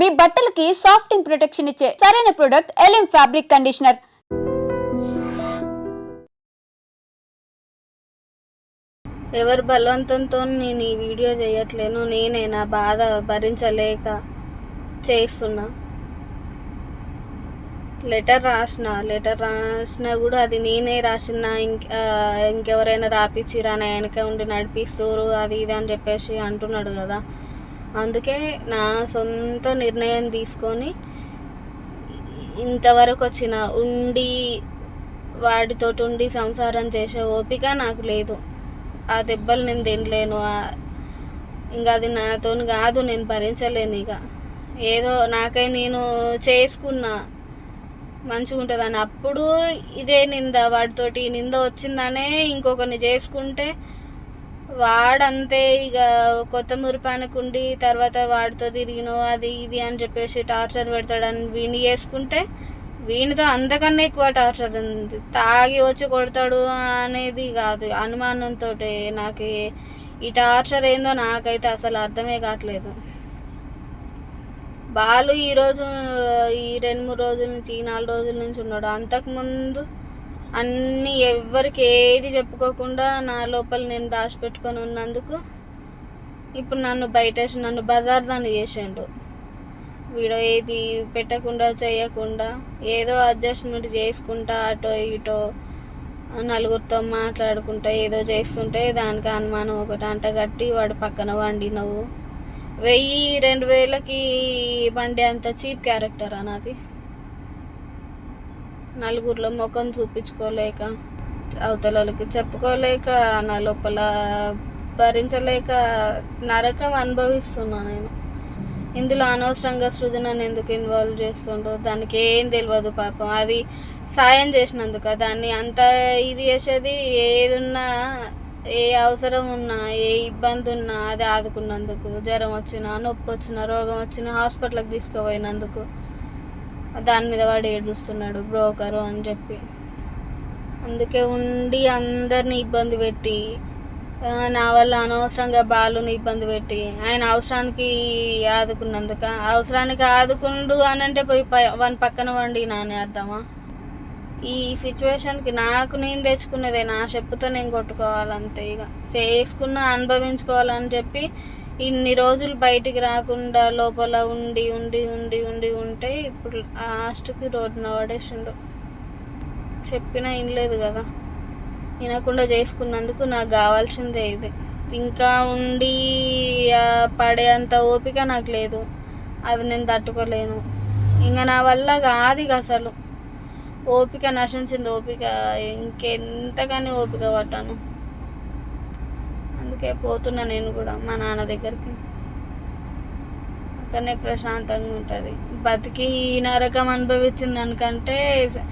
మీ బట్టలకి సాఫ్టింగ్ ప్రొటెక్షన్ ఇచ్చే సరైన ప్రొడక్ట్ ఎలిమ్ ఫ్యాబ్రిక్ కండిషనర్ ఎవరు బలవంతంతో నేను ఈ వీడియో చేయట్లేను నేనే నా బాధ భరించలేక చేస్తున్నా. లెటర్ రాసిన లెటర్ రాసినా కూడా అది నేనే రాసిన ఇంక ఇంకెవరైనా రాపిచ్చిరా నా వెనక ఉండి నడిపిస్తారు అది ఇది అని చెప్పేసి అంటున్నాడు కదా. అందుకే నా సొంత నిర్ణయం తీసుకొని ఇంతవరకు వచ్చిన ఉండి వాడితో ఉండి సంసారం చేసే ఓపిక నాకు లేదు. ఆ దెబ్బలు నేను తినలేను. ఇంకా అది నాతో కాదు నేను భరించలేను ఇక. ఏదో నాకై నేను చేసుకున్నా మంచిగా ఉంటుందని అప్పుడు ఇదే నింద వాడితోటి నింద వచ్చిందనే ఇంకొకరిని చేసుకుంటే వాడంతే ఇక కొత్త మురిపానకుండి తర్వాత వాడితో తిరిగినో అది ఇది అని చెప్పేసి టార్చర్ పెడతాడని వీణి చేసుకుంటే వీనితో అంతకన్నా ఎక్కువ టార్చర్ ఉంది. తాగి వచ్చి కొడతాడు అనేది కాదు అనుమానంతో నాకు ఈ- ఈ టార్చర్ ఏందో నాకైతే అసలు అర్థమే కావట్లేదు. బాలు ఈరోజు ఈ రెండు మూడు రోజుల నుంచి ఈ నాలుగు రోజుల నుంచి ఉన్నాడు. అంతకుముందు అన్నీ ఎవరికి ఏది చెప్పుకోకుండా నా లోపల నేను దాచిపెట్టుకొని ఉన్నందుకు ఇప్పుడు నన్ను బయటేసి నన్ను బజార్ దాన్ని చేసిండు. వీడు ఏది పెట్టకుండా చేయకుండా ఏదో అడ్జస్ట్మెంట్ చేసుకుంటా అటో ఇటో నలుగురితో మాట్లాడుకుంటా ఏదో చేస్తుంటే దానికి అనుమానం ఒకటి. అంట కట్టి వాడు పక్కన వండినవు. వెయ్యి రెండు వేలకి బండి అంత చీప్ క్యారెక్టర్ అన్నది నలుగురిలో ముఖం చూపించుకోలేక అవతలకి చెప్పుకోలేక నా లోపల భరించలేక నరకం అనుభవిస్తున్నా నేను. ఇందులో అనవసరంగా సృజనని ఎందుకు ఇన్వాల్వ్ చేస్తుండో దానికి ఏం తెలియదు పాపం. అది సాయం చేసినందుకు దాన్ని అంత ఇది చేసేది ఏదున్నా ఏ అవసరం ఉన్నా ఏ ఇబ్బంది ఉన్నా అది ఆదుకున్నందుకు జ్వరం వచ్చినా నొప్పి వచ్చినా రోగం వచ్చినా హాస్పిటల్కి తీసుకుపోయినందుకు దాని మీద వాడు ఏడుస్తున్నాడు బ్రోకరు అని చెప్పి. అందుకే ఉండి అందరిని ఇబ్బంది పెట్టి నా వల్ల అనవసరంగా బాలుని ఇబ్బంది పెట్టి ఆయన అవసరానికి ఆదుకున్నందుక అవసరానికి ఆదుకుండు అని అంటే పోయి వన్ వాని పక్కన వండి నాని అర్థమా? ఈ సిచ్యువేషన్కి నాకు నేను తెచ్చుకున్నదే నా చెప్పుతో నేను కొట్టుకోవాలంతే ఇక చేసుకున్న అనుభవించుకోవాలని చెప్పి ఇన్ని రోజులు బయటికి రాకుండా లోపల ఉండి ఉండి ఉండి ఉండి ఉంటే ఇప్పుడు లాస్ట్కి రోడ్డున పడేసిండు. చెప్పినా వినలేదు కదా. వినకుండా చేసుకున్నందుకు నాకు కావాల్సిందే ఇది. ఇంకా ఉండి పడేంత పడే అంత ఓపిక నాకు లేదు. అది నేను తట్టుకోలేను. ఇంకా నా వల్ల కాదు ఇక అసలు. ఓపిక నశించింది ఓపిక ఇంకెంతగానే ఓపిక పట్టాను అందుకే పోతున్నా నేను కూడా మా నాన్న దగ్గరికి. అక్కడనే ప్రశాంతంగా ఉంటుంది. బతికి ఈ నరకం అనుభవించింది దానికంటే స-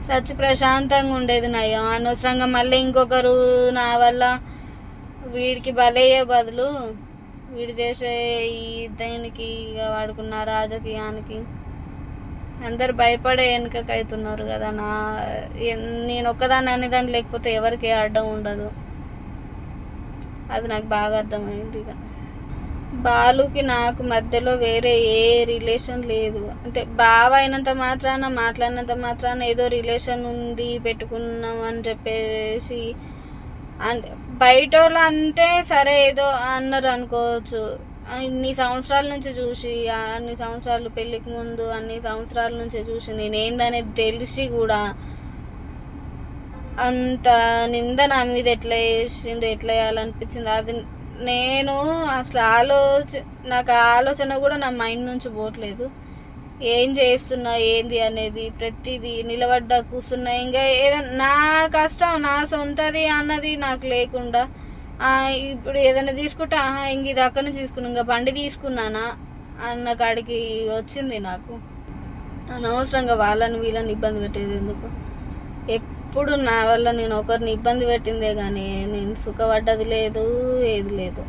సచ్చి ప్రశాంతంగా ఉండేది నయం. అనవసరంగా మళ్ళీ ఇంకొకరు నా వల్ల వీడికి బలయ్యే బదులు వీడు చేసే ఈ దేనికి ఇక వాడుకున్న రాజకీయానికి అందరు భయపడే వెనుకకు అవుతున్నారు కదా నా నేను ఒక్కదాన్ని అనేదాన్ని లేకపోతే ఎవరికి అడ్డం ఉండదు. అది నాకు బాగా అర్థమైంది ఇక. బాలుకి నాకు మధ్యలో వేరే ఏ రిలేషన్ లేదు. అంటే బావ అయినంత మాత్రాన మాట్లాడినంత మాత్రాన ఏదో రిలేషన్ ఉంది పెట్టుకున్నాం అని చెప్పేసి అంటే బయట వాళ్ళు అంటే సరే ఏదో అన్నారు అనుకోవచ్చు. ఇన్ని సంవత్సరాల నుంచి చూసి అన్ని సంవత్సరాలు పెళ్ళికి ముందు అన్ని సంవత్సరాల నుంచి చూసి నేనేందనేది తెలిసి కూడా అంత నింద నా మీద ఎట్లా వేసిండు ఎట్లా వేయాలనిపించింది అది నేను అసలు ఆలోచ నాకు ఆ ఆలోచన కూడా నా మైండ్ నుంచి పోవట్లేదు. ఏం చేస్తున్నా ఏంది అనేది ప్రతిదీ నిలబడ్డా కూర్చున్నా ఇంకా ఏదైనా నా కష్టం నా సొంతది అన్నది నాకు లేకుండా ఇప్పుడు ఏదైనా తీసుకుంటే ఆహా ఇంక ఇది అక్కడి నుంచి తీసుకున్నా ఇంకా బండి తీసుకున్నానా అన్న కాడికి వచ్చింది నాకు. అనవసరంగా వాళ్ళని వీళ్ళని ఇబ్బంది పెట్టేది ఎందుకు? ఎప్పుడు నా వల్ల నేను ఒకరిని ఇబ్బంది పెట్టిందే కానీ నేను సుఖపడ్డది లేదు ఏది లేదు.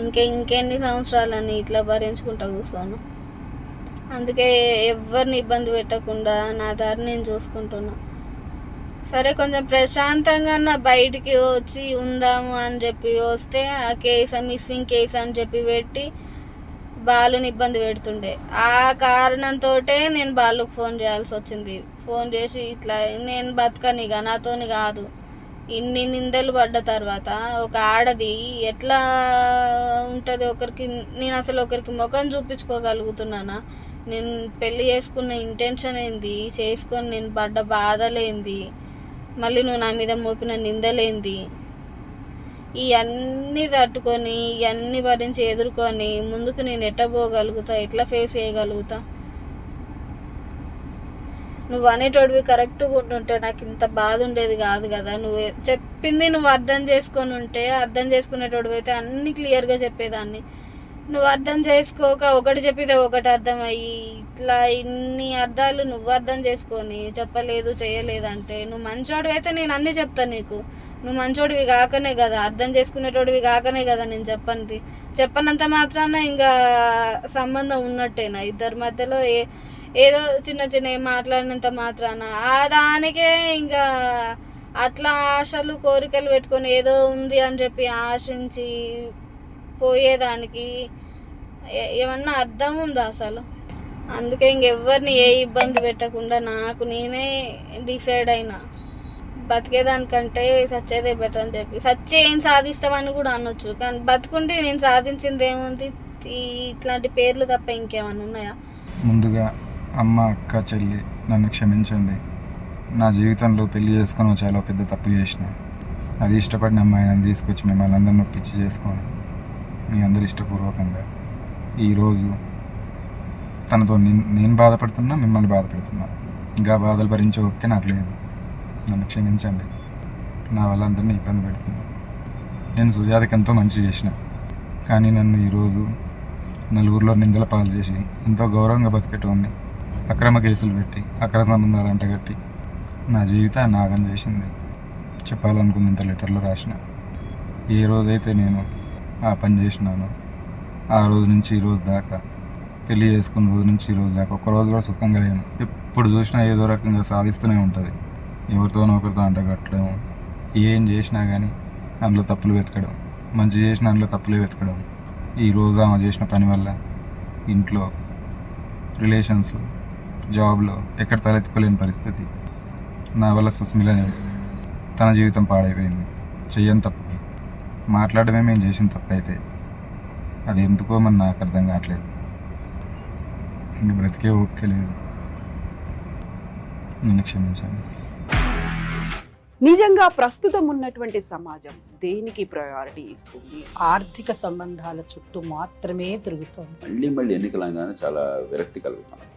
ఇంకే ఇంకెన్ని సంవత్సరాలని ఇట్లా భరించుకుంటా కూర్చోను. అందుకే ఎవరిని ఇబ్బంది పెట్టకుండా నా దారి నేను చూసుకుంటున్నా. సరే కొంచెం ప్రశాంతంగా నా బయటికి వచ్చి ఉందాము అని చెప్పి వస్తే ఆ కేసు మిస్సింగ్ కేసు అని చెప్పి పెట్టి బాలుని ఇబ్బంది పెడుతుండే. ఆ కారణంతో నేను బాలుకు ఫోన్ చేయాల్సి వచ్చింది. ఫోన్ చేసి ఇట్లా నేను బతకనిగా నాతోని కాదు. ఇన్ని నిందలు పడ్డ తర్వాత ఒక ఆడది ఎట్లా ఉంటుంది ఒకరికి నేను అసలు ఒకరికి ముఖం చూపించుకోగలుగుతున్నానా? నేను పెళ్ళి చేసుకున్న ఇంటెన్షన్ ఏంది? చేసుకొని నేను పడ్డ బాధలేంది? మళ్ళీ నువ్వు నా మీద మోపిన నిందలేంది? ఇవన్నీ తట్టుకొని ఇవన్నీ భరించి ఎదుర్కొని ముందుకు నేను ఎట్ట పోగలుగుతా? ఎట్లా ఫేస్ చేయగలుగుతా? నువ్వు అనేటోడివి కరెక్ట్గా ఉంటుంటే నాకు ఇంత బాధ ఉండేది కాదు కదా. నువ్వు చెప్పింది నువ్వు అర్థం చేసుకొని ఉంటే అర్థం చేసుకునేటోడివి అయితే అన్ని క్లియర్గా చెప్పేదాన్ని. నువ్వు అర్థం చేసుకోక ఒకటి చెప్పితే ఒకటి అర్థమయ్యి ఇట్లా ఇన్ని అర్థాలు నువ్వు అర్థం చేసుకొని చెప్పలేదు చేయలేదంటే నువ్వు మంచోడు అయితే నేను అన్నీ చెప్తాను నీకు. నువ్వు మంచోడివి కాకనే కదా అర్థం చేసుకునేటోడివి కాకనే కదా నేను చెప్పనిది. చెప్పనంత మాత్రాన ఇంకా సంబంధం ఉన్నట్టేనా? ఇద్దరి మధ్యలో ఏ ఏదో చిన్న చిన్న మాట్లాడినంత మాత్రాన. ఆ దానికే ఇంకా అట్లా ఆశలు కోరికలు పెట్టుకొని ఏదో ఉంది అని చెప్పి ఆశించి పోయేదానికి ఏమన్నా అర్థం ఉందా అసలు? అందుకే ఇంకెవ్వరిని ఏ ఇబ్బంది పెట్టకుండా నాకు నేనే డిసైడ్ అయినా. బతికేదానికంటే సచ్చేదే బెటర్ అని చెప్పి. సచ్చి ఏం సాధిస్తామని కూడా అనొచ్చు. కానీ బతుకుంటే నేను సాధించింది ఏముంది ఇట్లాంటి పేర్లు తప్ప ఇంకేమన్నా ఉన్నాయా? ముందుగా అమ్మ అక్క చెల్లి నన్ను క్షమించండి. నా జీవితంలో పెళ్ళి చేసుకొని చాలా పెద్ద తప్పు చేసిన. అది ఇష్టపడిన అమ్మాయిని తీసుకొచ్చి మిమ్మల్ని అందరిని ఒప్పించి చేసుకొని. మీ అందరి ఇష్టపూర్వకంగా. ఈరోజు తనతో నేను నేను బాధపడుతున్నా మిమ్మల్ని బాధపడుతున్నా. ఇంకా బాధలు భరించే ఓకే నాకు లేదు. నన్ను క్షమించండి. నా వాళ్ళందరినీ ఇబ్బంది పెడుతున్నా. నేను సుజాతకి ఎంతో మంచి చేసిన. కానీ నన్ను ఈరోజు నలుగురిలో నిందల పాలు చేసి ఎంతో గౌరవంగా బతికేటోన్ని అక్రమ కేసులు పెట్టి అక్రమ బంధాలు అంటగట్టి నా జీవితాన్ని నాగం చేసింది. చెప్పాలనుకున్నంత లెటర్లో రాసిన ఏ రోజైతే నేను ఆ పని చేసినానో ఆ రోజు నుంచి ఈ రోజు దాకా పెళ్ళి చేసుకున్న రోజు నుంచి ఈ రోజు దాకా ఒక్క రోజు కూడా సుఖంగా లేను ఎప్పుడు చూసినా ఏదో రకంగా సాధిస్తూనే ఉంటుంది. ఎవరితోనో ఒకరితో అంటగట్టడం ఏం చేసినా కానీ అందులో తప్పులు వెతకడం మంచి చేసిన అందులో తప్పులే వెతకడం ఈ రోజు ఆమె చేసిన పని వల్ల ఇంట్లో రిలేషన్స్ జాబ్లో ఎక్కడ తలెత్తుకోలేని పరిస్థితి. నా వల్ల సుస్మిలని తన జీవితం పాడైపోయింది. చెయ్యని తప్పుకి. మాట్లాడమే మేము చేసిన తప్పు అయితే అది ఎందుకో మరి నాకు అర్థం కావట్లేదు. ఇంక బ్రతికే ఓకే లేదు. నన్ను క్షమించండి. నిజంగా ప్రస్తుతం ఉన్నటువంటి సమాజం దేనికి ప్రయారిటీ ఇస్తుంది? ఆర్థిక సంబంధాల చుట్టూ మాత్రమే తిరుగుతోంది. మళ్ళీ మళ్ళీ ఎన్నికలంగానే చాలా విరక్తి కలుగుతాం